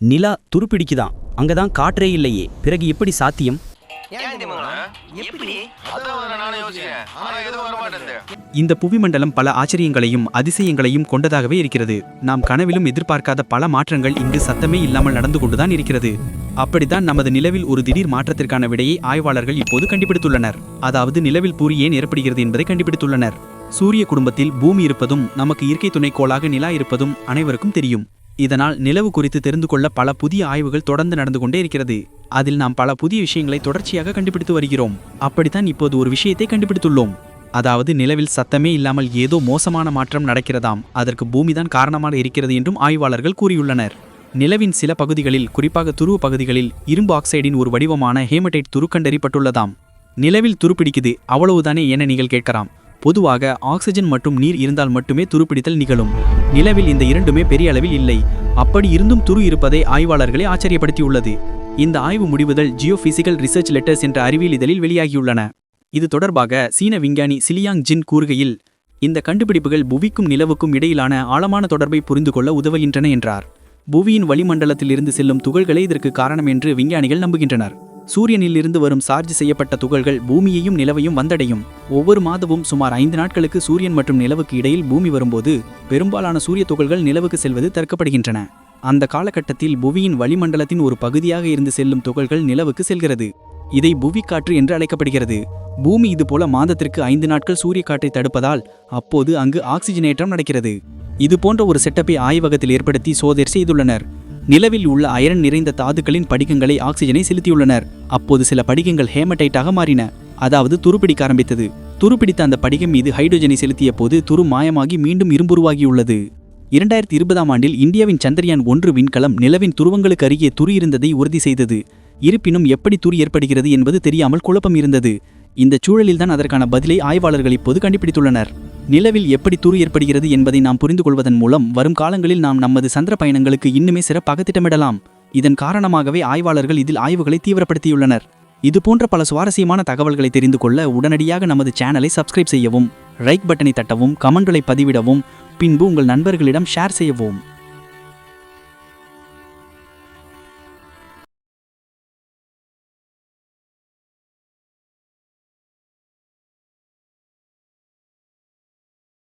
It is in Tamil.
நிலா துருப்பிடிக்குதாம் அங்கதான் காற்றே இல்லையே. பிறகு எப்படி சாத்தியம்? இந்த புவிமண்டலம் பல ஆச்சரியங்களையும் அதிசயங்களையும் கொண்டதாகவே இருக்கிறது. நாம் கனவிலும் எதிர்பார்க்காத பல மாற்றங்கள் இங்கு சத்தமே இல்லாமல் நடந்து கொண்டுதான் இருக்கிறது. அப்படித்தான் நமது நிலவில் ஒரு திடீர் மாற்றத்திற்கான விடையை ஆய்வாளர்கள் இப்போது கண்டுபிடித்துள்ளனர். அதாவது நிலவில் பூரி ஏன் ஏற்படுகிறது என்பதை கண்டுபிடித்துள்ளனர். சூரிய குடும்பத்தில் பூமி இருப்பதும் நமக்கு இயற்கை துணைக்கோளாக நிலா இருப்பதும் அனைவருக்கும் தெரியும். இதனால் நிலவு குறித்து தெரிந்து கொள்ள பல புதிய ஆய்வுகள் தொடர்ந்து நடந்து கொண்டே இருக்கிறது. அதில் நாம் பல புதிய விஷயங்களை தொடர்ச்சியாக கண்டுபிடித்து வருகிறோம். அப்படித்தான் இப்போது ஒரு விஷயத்தை கண்டுபிடித்துள்ளோம். அதாவது நிலவில் சத்தமே இல்லாமல் ஏதோ மோசமான மாற்றம் நடக்கிறதாம். அதற்கு பூமிதான் காரணமாக இருக்கிறது என்றும் ஆய்வாளர்கள் கூறியுள்ளனர். நிலவின் சில பகுதிகளில் குறிப்பாக துருவ பகுதிகளில் இரும்பு ஆக்சைடின் ஒரு வடிவமான ஹேமடைட் துருக்கண்டறியப்பட்டுள்ளதாம். நிலவில் துருப்பிடிக்குது அவ்வளவுதானே என நீங்கள் கேட்கலாம். பொதுவாக ஆக்சிஜன் மற்றும் நீர் இருந்தால் மட்டுமே துருப்பிடித்தல் நிகழும். நிலவில் இந்த இரண்டுமே பெரிய அளவில் இல்லை. அப்படி இருந்தும் துரு இருப்பதை ஆய்வாளர்களை ஆச்சரியப்படுத்தியுள்ளது. இந்த ஆய்வு முடிவுகள் ஜியோபிசிக்கல் ரிசர்ச் லெட்டர்ஸ் என்ற அறிவியல் இதழில் வெளியாகியுள்ளன. இது தொடர்பாக சீன விஞ்ஞானி சிலியாங் ஜின் கூறுகையில் இந்த கண்டுபிடிப்புகள் புவிக்கும் நிலவுக்கும் இடையிலான ஆழமான தொடர்பை புரிந்து கொள்ள உதவுகின்றன என்றார். புவியின் வளிமண்டலத்தில் இருந்து செல்லும் துகள்களே இதற்கு காரணம் என்று விஞ்ஞானிகள் நம்புகின்றனர். சூரியனில் இருந்து வரும் சார்ஜ் செய்யப்பட்ட துகள்கள் பூமியையும் நிலவையும் வந்தடையும். ஒவ்வொரு மாதமும் சுமார் ஐந்து நாட்களுக்கு சூரியன் மற்றும் நிலவுக்கு இடையில் பூமி வரும்போது பெரும்பாலான சூரிய துகள்கள் நிலவுக்கு செல்வது தடுக்கப்படுகின்றன. அந்த காலகட்டத்தில் புவியின் வளிமண்டலத்தின் ஒரு பகுதியாக இருந்து செல்லும் துகள்கள் நிலவுக்கு செல்கிறது. இதை புவிக்காற்று என்று அழைக்கப்படுகிறது. பூமி இதுபோல மாதத்திற்கு ஐந்து நாட்கள் சூரிய காற்றை தடுப்பதால் அப்போது அங்கு ஆக்சிஜனேற்றம் நடக்கிறது. இது போன்ற ஒரு செட்டப்பை ஆய்வகத்தில் ஏற்படுத்தி சோதனை செய்துள்ளனர். நிலவில் உள்ள அயரன் நிறைந்த தாதுக்களின் படிகங்களை ஆக்சிஜனை செலுத்தியுள்ளனர். அப்போது சில படிகங்கள் ஹேமடைட்டாக மாறின. அதாவது துருப்பிடிக்க ஆரம்பித்தது. துருப்பிடித்த அந்த படிகம் மீது ஹைட்ரோஜனை செலுத்திய போது துரு மாயமாகி மீண்டும் இரும்புருவாகியுள்ளது இரண்டாயிரத்தி இருபதாம் ஆண்டில் இந்தியாவின் சந்திரயான் ஒன்று விண்கலம் நிலவின் துருவங்களுக்கு அருகே துரு இருந்ததை உறுதி செய்தது. இருப்பினும் எப்படி துரு ஏற்படுகிறது என்பது தெரியாமல் குழப்பம் இருந்தது. இந்த சூழலில்தான் அதற்கான பதிலை ஆய்வாளர்கள் இப்போது கண்டுபிடித்துள்ளனர். நிலவில் எப்படி துரு ஏற்படுகிறது என்பதை நாம் புரிந்து கொள்வதன் மூலம் வரும் காலங்களில் நாம் நமது சந்திர பயணங்களுக்கு இன்னுமே சிறப்பாக திட்டமிடலாம். இதன் காரணமாகவே ஆய்வாளர்கள் இதில் ஆய்வுகளை தீவிரப்படுத்தியுள்ளனர். இதுபோன்ற பல சுவாரஸ்யமான தகவல்களை தெரிந்து கொள்ள உடனடியாக நமது சேனலை சப்ஸ்கிரைப் செய்யவும் ரைக் பட்டனை தட்டவும் கமெண்ட்களை பதிவிடவும் பின்பு உங்கள் நண்பர்களிடம் ஷேர் செய்யவும்.